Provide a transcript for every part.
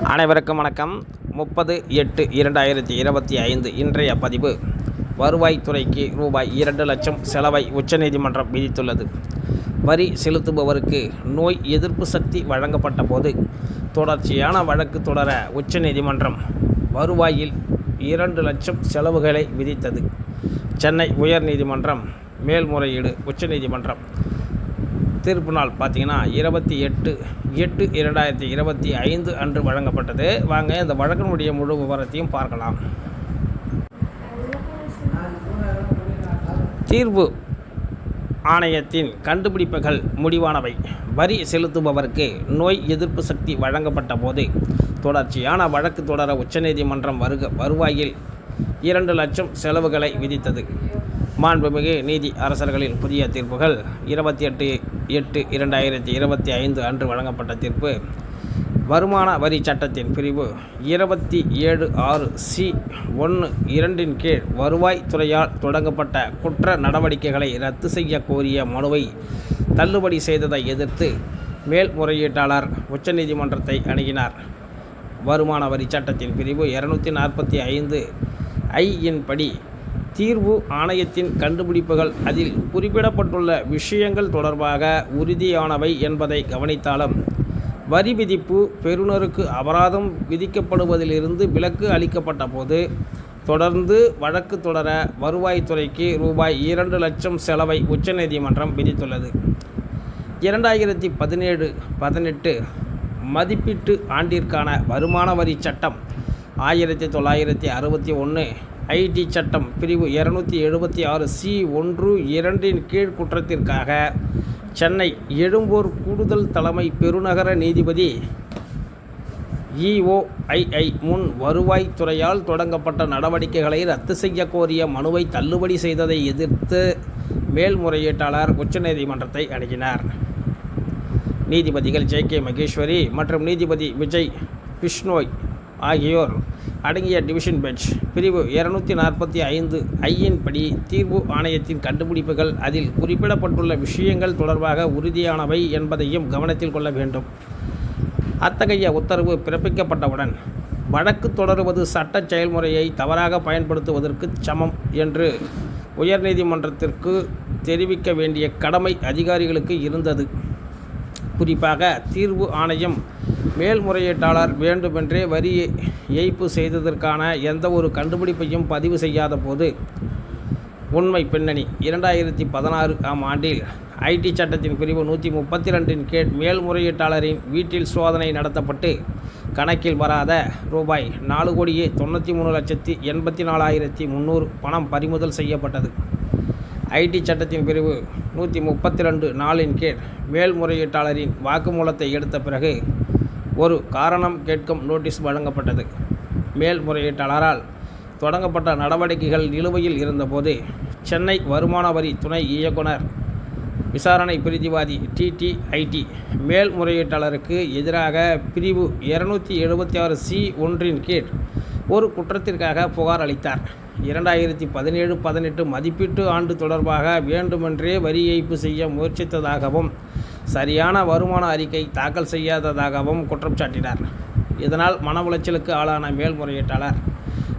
அனைவருக்கும் வணக்கம். முப்பது எட்டு இரண்டாயிரத்தி இருபத்தி ஐந்து இன்றைய பதிவு. வருவாய்த்துறைக்கு ரூபாய் இரண்டு லட்சம் செலவை உச்சநீதிமன்றம் விதித்துள்ளது. வரி செலுத்துபவருக்கு நோய் எதிர்ப்பு சக்தி வழங்கப்பட்ட போது தொடர்ச்சியான வழக்கு தொடர உச்சநீதிமன்றம் வருவாயில் இரண்டு லட்சம் செலவுகளை விதித்தது. சென்னை உயர்நீதிமன்றம் மேல்முறையீடு உச்சநீதிமன்றம் தீர்ப்பு நாள் பார்த்தீங்கன்னா இருபத்தி எட்டு எட்டு இரண்டாயிரத்தி இருபத்தி ஐந்து அன்று வழங்கப்பட்டது. வாங்க இந்த வழக்கினுடைய முழு விவரத்தையும் பார்க்கலாம். தீர்வு ஆணையத்தின் கண்டுபிடிப்புகள் முடிவானவை. வரி செலுத்துபவருக்கு நோய் எதிர்ப்பு சக்தி வழங்கப்பட்ட போது தொடர்ச்சியான வழக்கு தொடர உச்சநீதிமன்றம் வருக வருவாயில் இரண்டு லட்சம் செலவுகளை விதித்தது. மாண்புமிகு நீதி அரசர்களின் புதிய தீர்ப்புகள். இருபத்தி எட்டு எட்டு இரண்டாயிரத்தி இருபத்தி ஐந்து அன்று வழங்கப்பட்ட தீர்ப்பு. வருமான வரி சட்டத்தின் பிரிவு. இருபத்தி ஏழு ஆறு சி ஒன்று இரண்டின் கீழ் வருவாய் துறையால் தொடங்கப்பட்ட குற்ற நடவடிக்கைகளை ரத்து செய்ய கோரிய மனுவை தள்ளுபடி செய்ததை எதிர்த்து மேல்முறையீட்டாளர் உச்சநீதிமன்றத்தை அணுகினார். வருமான வரி சட்டத்தின் பிரிவு. இருநூற்றி நாற்பத்தி ஐந்து ஐ இன் படி தீர்வு ஆணையத்தின் கண்டுபிடிப்புகள் அதில் குறிப்பிடப்பட்டுள்ள விஷயங்கள் தொடர்பாக உறுதியானவை என்பதை கவனித்தாலும் வரி விதிப்பு பெறுநருக்கு அபராதம் விதிக்கப்படுவதிலிருந்து விலக்கு அளிக்கப்பட்ட போது தொடர்ந்து வழக்கு தொடர வருவாய்த்துறைக்கு ரூபாய் இரண்டு லட்சம் செலவை உச்சநீதிமன்றம் விதித்துள்ளது. இரண்டாயிரத்தி பதினேழு பதினெட்டு மதிப்பீட்டு ஆண்டிற்கான வருமான வரி சட்டம் ஆயிரத்தி தொள்ளாயிரத்தி அறுபத்தி ஒன்று ஐடி சட்டம் பிரிவு இரநூத்தி எழுபத்தி ஆறு சி ஒன்று இரண்டின் கீழ் குற்றத்திற்காக சென்னை எழும்பூர் கூடுதல் தலைமை பெருநகர நீதிபதி இஓஐஐ முன் வருவாய்த்துறையால் தொடங்கப்பட்ட நடவடிக்கைகளை ரத்து செய்ய கோரிய மனுவை தள்ளுபடி செய்ததை எதிர்த்து மேல்முறையீட்டாளர் உச்சநீதிமன்றத்தை அணுகினார். நீதிபதிகள் ஜே கே மகேஸ்வரி மற்றும் நீதிபதி விஜய் பிஷ்னோய் ஆகியோர் அடங்கிய டிவிஷன் பெஞ்ச். பிரிவு இருநூற்றி நாற்பத்தி ஐந்து ஐயின் படி தீர்வு ஆணையத்தின் கண்டுபிடிப்புகள் அதில் குறிப்பிடப்பட்டுள்ள விஷயங்கள் தொடர்பாக உறுதியானவை என்பதையும் கவனத்தில் கொள்ள வேண்டும். அத்தகைய உத்தரவு பிறப்பிக்கப்பட்டவுடன் வழக்கு தொடருவது சட்ட செயல்முறையை தவறாக பயன்படுத்துவதற்கு சமம் என்று உயர்நீதிமன்றத்திற்கு தெரிவிக்க வேண்டிய கடமை அதிகாரிகளுக்கு இருந்தது. குறிப்பாக தீர்வு ஆணையம் மேல்முறையீட்டாளர் வேண்டுமென்றே வரி ஏய்ப்பு செய்ததற்கான எந்த ஒரு கண்டுபிடிப்பையும் பதிவு செய்யாத போது உண்மை பின்னணி. இரண்டாயிரத்தி பதினாறு ஆம் ஆண்டில் ஐடி சட்டத்தின் பிரிவு நூற்றி முப்பத்தி ரெண்டின் கீழ் மேல்முறையீட்டாளரின் வீட்டில் சோதனை நடத்தப்பட்டு கணக்கில் வராத ரூபாய் நாலு கோடியே தொண்ணூற்றி மூணு லட்சத்தி எண்பத்தி நாலாயிரத்தி முந்நூறு பணம் பறிமுதல் செய்யப்பட்டது. ஐடி சட்டத்தின் பிரிவு நூற்றி முப்பத்தி ரெண்டு நாலின் கீழ் மேல்முறையீட்டாளரின் வாக்குமூலத்தை எடுத்த பிறகு ஒரு காரணம் கேட்கும் நோட்டீஸ் வழங்கப்பட்டது. மேல்முறையீட்டாளரால் தொடங்கப்பட்ட நடவடிக்கைகள் நிலுவையில் இருந்தபோது சென்னை வருமான வரி துணை இயக்குனர் விசாரணை பிரதிவாதி டிடிஐடி மேல்முறையீட்டாளருக்கு எதிராக பிரிவு இருநூற்றி எழுபத்தி ஆறு சி ஒன்றின் கீழ் ஒரு குற்றத்திற்காக புகார் அளித்தார். இரண்டாயிரத்தி பதினேழு பதினெட்டு மதிப்பீட்டு ஆண்டு தொடர்பாக வேண்டுமென்றே வரி ஏய்ப்பு செய்ய முயற்சித்ததாகவும் சரியான வருமான அறிக்கை தாக்கல் செய்யாததாகவும் குற்றம் சாட்டினார் இதனால் மன உளைச்சலுக்கு ஆளான மேல்முறையீட்டாளர்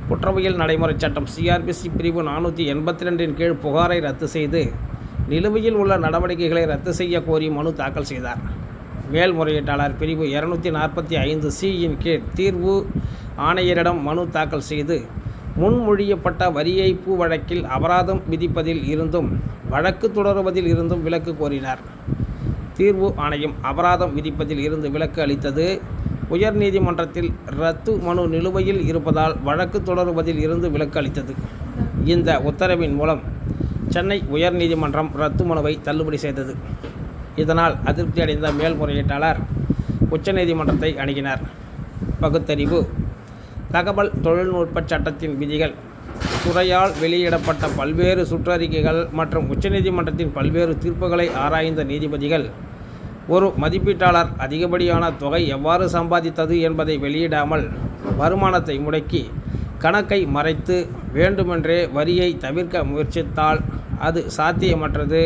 குற்றவியல் நடைமுறை சட்டம் சிஆர்பிசி பிரிவு நானூற்றி எண்பத்தி ரெண்டின் கீழ் புகாரை ரத்து செய்து நிலுவையில் உள்ள நடவடிக்கைகளை ரத்து செய்ய கோரி மனு தாக்கல் செய்தார். மேல்முறையீட்டாளர் பிரிவு இருநூத்தி நாற்பத்தி ஐந்து சியின் கீழ் தீர்வு ஆணையரிடம் மனு தாக்கல் செய்து முன்மொழியப்பட்ட வரியைப்பு வழக்கில் அபராதம் விதிப்பதில் இருந்தும் வழக்கு தொடருவதில் இருந்தும் விலக்கு கோரினார். தீர்வு ஆணையம் அபராதம் விதிப்பதில் இருந்து விலக்கு அளித்தது. உயர்நீதிமன்றத்தில் ரத்து மனு நிலுவையில் இருப்பதால் வழக்கு தொடருவதில் இருந்து விலக்கு அளித்தது. இந்த உத்தரவின் மூலம் சென்னை உயர்நீதிமன்றம் ரத்து மனுவை தள்ளுபடி செய்தது. இதனால் அதிருப்தி அடைந்த மேல்முறையீட்டாளர் உச்சநீதிமன்றத்தை அணுகினார். பகுத்தறிவு தகவல் தொழில்நுட்ப சட்டத்தின் விதிகள். துறையால் வெளியிடப்பட்ட பல்வேறு சுற்றறிக்கைகள் மற்றும் உச்சநீதிமன்றத்தின் பல்வேறு தீர்ப்புகளை ஆராய்ந்த நீதிபதிகள். ஒரு மதிப்பீட்டாளர் அதிகப்படியான தொகை எவ்வாறு சம்பாதித்தது என்பதை வெளியிடாமல் வருமானத்தை முடக்கி கணக்கை மறைத்து வேண்டுமென்றே வரியை தவிர்க்க முயற்சித்தால் அது சாத்தியமற்றது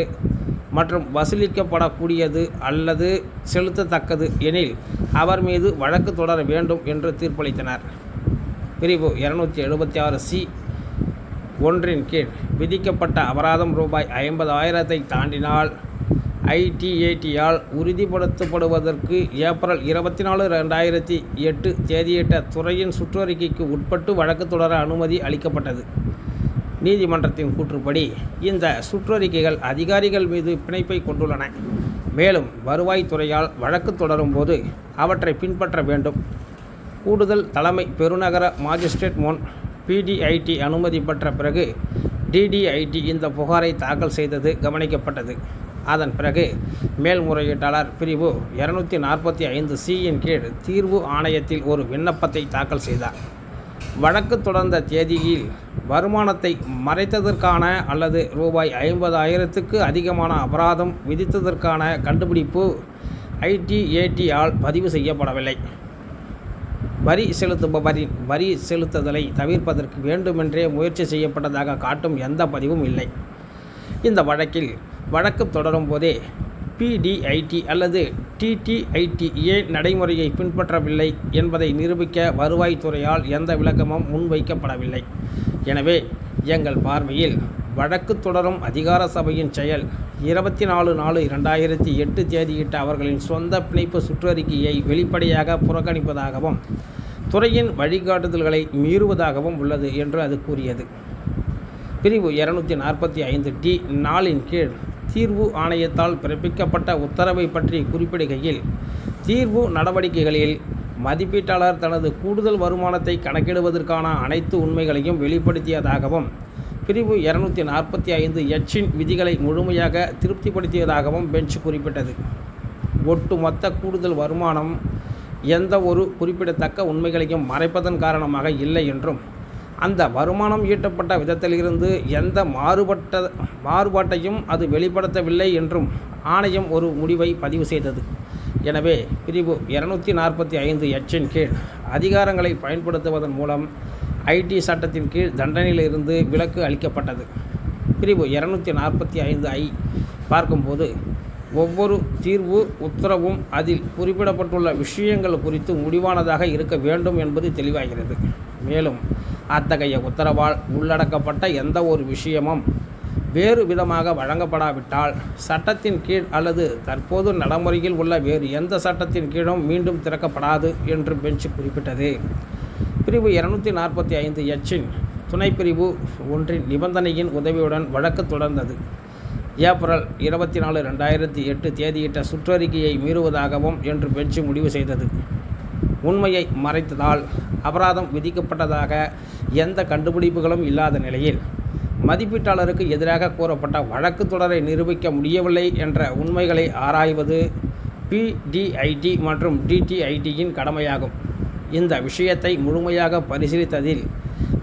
மற்றும் வசூலிக்கப்படக்கூடியது அல்லது செலுத்தத்தக்கது எனில் அவர் மீது வழக்கு தொடர வேண்டும் என்று தீர்ப்பளித்தனர். பிரிவு இருநூற்றி எழுபத்தி ஆறு சி ஒன்றின் கீழ். விதிக்கப்பட்ட அபராதம் ரூபாய் ஐம்பதாயிரத்தை தாண்டினால் ஐடிஏடியால் உறுதிப்படுத்தப்படுவதற்கு ஏப்ரல் இருபத்தி நாலு ரெண்டாயிரத்தி எட்டு தேதியிட்ட துறையின் சுற்றறிக்கைக்கு உட்பட்டு வழக்கு தொடர அனுமதி அளிக்கப்பட்டது. நீதிமன்றத்தின் கூற்றுப்படி இந்த சுற்றறிக்கைகள் அதிகாரிகள் மீது பிணைப்பை கொண்டுள்ளன. மேலும் வருவாய்த்துறையால் வழக்கு தொடரும் போது அவற்றை பின்பற்ற வேண்டும். கூடுதல் தலைமை பெருநகர மாஜிஸ்ட்ரேட் முன் பிடிஐடி அனுமதி பெற்ற பிறகு டிடிஐடி இந்த புகாரை தாக்கல் செய்தது கவனிக்கப்பட்டது. அதன் பிறகு மேல்முறையீட்டாளர் பிரிவு இரநூத்தி நாற்பத்தி ஐந்து சியின் கீழ் தீர்வு ஆணையத்தில் ஒரு விண்ணப்பத்தை தாக்கல் செய்தார். வழக்கு தொடர்ந்த தேதியில் வருமானத்தை மறைத்ததற்கான அல்லது ரூபாய் ஐம்பதாயிரத்துக்கு அதிகமான அபராதம் விதித்ததற்கான கண்டுபிடிப்பு ஐடிஏடியால் பதிவு செய்யப்படவில்லை. வரி செலுத்துபவரின் வரி செலுத்துதலை தவிர்ப்பதற்கு வேண்டுமென்றே முயற்சி செய்யப்பட்டதாக காட்டும் எந்த பதிவும் இல்லை. இந்த வழக்கில் வழக்கு தொடரும் போதே பிடிஐடி அல்லது டிடிஐடி ஏன் நடைமுறையை பின்பற்றவில்லை என்பதை நிரூபிக்க வருவாய்த்துறையால் எந்த விளக்கமும் முன்வைக்கப்படவில்லை. எனவே எங்கள் பார்வையில் வழக்கு தொடரும் அதிகார சபையின் செயல் இருபத்தி நாலு நாலு இரண்டாயிரத்தி எட்டு தேதியிட்ட அவர்களின் சொந்த பிணைப்பு சுற்றறிக்கையை வெளிப்படையாக புறக்கணிப்பதாகவும் துறையின் வழிகாட்டுதல்களை மீறுவதாகவும் உள்ளது என்று அது கூறியது. பிரிவு இருநூற்றி நாற்பத்தி ஐந்து டி நாளின் கீழ் தீர்வு ஆணையத்தால் பிறப்பிக்கப்பட்ட உத்தரவை பற்றி குறிப்பிடுகையில் தீர்வு நடவடிக்கைகளில் மதிப்பீட்டாளர் தனது கூடுதல் வருமானத்தை கணக்கிடுவதற்கான அனைத்து உண்மைகளையும் வெளிப்படுத்தியதாகவும் பிரிவு இருநூத்தி நாற்பத்தி ஐந்து எச்சின் விதிகளை முழுமையாக திருப்திப்படுத்தியதாகவும் பெஞ்ச் குறிப்பிட்டது. ஒட்டுமொத்த கூடுதல் வருமானம் எந்த ஒரு குறிப்பிடத்தக்க உண்மைகளையும் மறைப்பதன் காரணமாக இல்லை என்றும் அந்த வருமானம் ஈட்டப்பட்ட விதத்திலிருந்து எந்த மாறுபட்ட மாறுபாட்டையும் அது வெளிப்படுத்தவில்லை என்றும் ஆணையம் ஒரு முடிவை பதிவு செய்தது. எனவே பிரிவு இருநூற்றி நாற்பத்தி ஐந்து எச்சின் கீழ் அதிகாரங்களை பயன்படுத்துவதன் மூலம் ஐடி சட்டத்தின் கீழ் தண்டனையிலிருந்து விலக்கு அளிக்கப்பட்டது. பிரிவு இருநூற்றி நாற்பத்தி ஐந்து ஐ பார்க்கும்போது ஒவ்வொரு தீர்வு உத்தரவும் அதில் குறிப்பிடப்பட்டுள்ள விஷயங்கள் குறித்து முடிவானதாக இருக்க வேண்டும் என்பது தெளிவாகிறது. மேலும் அத்தகைய உத்தரவால் உள்ளடக்கப்பட்ட எந்த ஒரு விஷயமும் வேறு விதமாக வழங்கப்படாவிட்டால் சட்டத்தின் கீழ் அல்லது தற்போது நடைமுறையில் உள்ள வேறு எந்த சட்டத்தின் கீழும் மீண்டும் திறக்கப்படாது என்று பெஞ்ச் குறிப்பிட்டது. பிரிவு இருநூற்றி நாற்பத்தி ஐந்து எச்சின் துணைப்பிரிவு ஒன்றின் நிபந்தனையின் உதவியுடன் வழக்கு தொடர்ந்தது. ஏப்ரல் இருபத்தி நாலு ரெண்டாயிரத்தி எட்டு தேதியிட்ட சுற்றறிக்கையை மீறுவதாகவும் என்று பெஞ்சு முடிவு செய்தது. உண்மையை மறைத்ததால் அபராதம் விதிக்கப்பட்டதாக எந்த கண்டுபிடிப்புகளும் இல்லாத நிலையில் மதிப்பீட்டாளருக்கு எதிராக கூறப்பட்ட வழக்கு தொடரை நிரூபிக்க முடியவில்லை என்ற உண்மைகளை ஆராய்வது பிடிஐடி மற்றும் டிடிஐடியின் கடமையாகும். இந்த விஷயத்தை முழுமையாக பரிசீலித்ததில்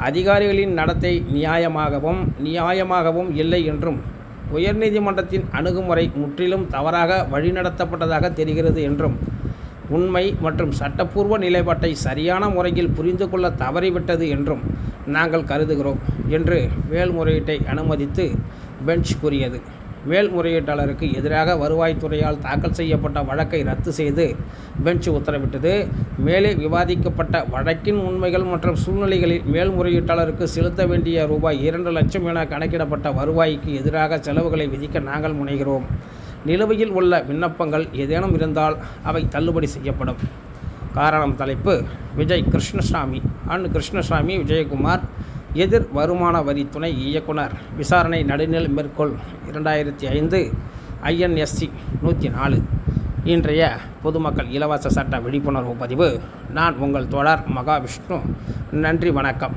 அதிகாரிகளின் நடத்தை நியாயமாகவும் நியாயமாகவும் இல்லை என்றும் உயர்நீதிமன்றத்தின் அணுகுமுறை முற்றிலும் தவறாக வழிநடத்தப்பட்டதாக தெரிகிறது என்றும் உண்மை மற்றும் சட்டப்பூர்வ நிலைப்பாட்டை சரியான முறையில் புரிந்து கொள்ள தவறிவிட்டது என்றும் நாங்கள் கருதுகிறோம் என்று மேல்முறையீட்டை அனுமதித்து பெஞ்ச் கூறியது. மேல்முறையீட்டாளருக்கு எதிராக வருவாய்த்துறையால் தாக்கல் செய்யப்பட்ட வழக்கை ரத்து செய்து பெஞ்ச் உத்தரவிட்டது. மேலே விவாதிக்கப்பட்ட வழக்கின் உண்மைகள் மற்றும் சூழ்நிலைகளில் மேல்முறையீட்டாளருக்கு செலுத்த வேண்டிய ரூபாய் இரண்டு லட்சம் என கணக்கிடப்பட்ட வருவாய்க்கு எதிராக செலவுகளை விதிக்க நாங்கள் முனைகிறோம். நிலுவையில் உள்ள விண்ணப்பங்கள் ஏதேனும் இருந்தால் அவை தள்ளுபடி செய்யப்படும். காரணம் தலைப்பு. விஜய் கிருஷ்ணசாமி. அண்ட் கிருஷ்ணசாமி விஜயகுமார் எதிர் வருமான வரி துணை இயக்குனர் விசாரணை நடுநிலை மேற்கோள் இரண்டாயிரத்தி ஐந்து ஐஎன்எஸ்சி நூற்றி நாலு. இன்றைய பொதுமக்கள் இலவச சட்ட விழிப்புணர்வு பதிவு. நான் உங்கள் தோழர் மகாவிஷ்ணு. நன்றி வணக்கம்.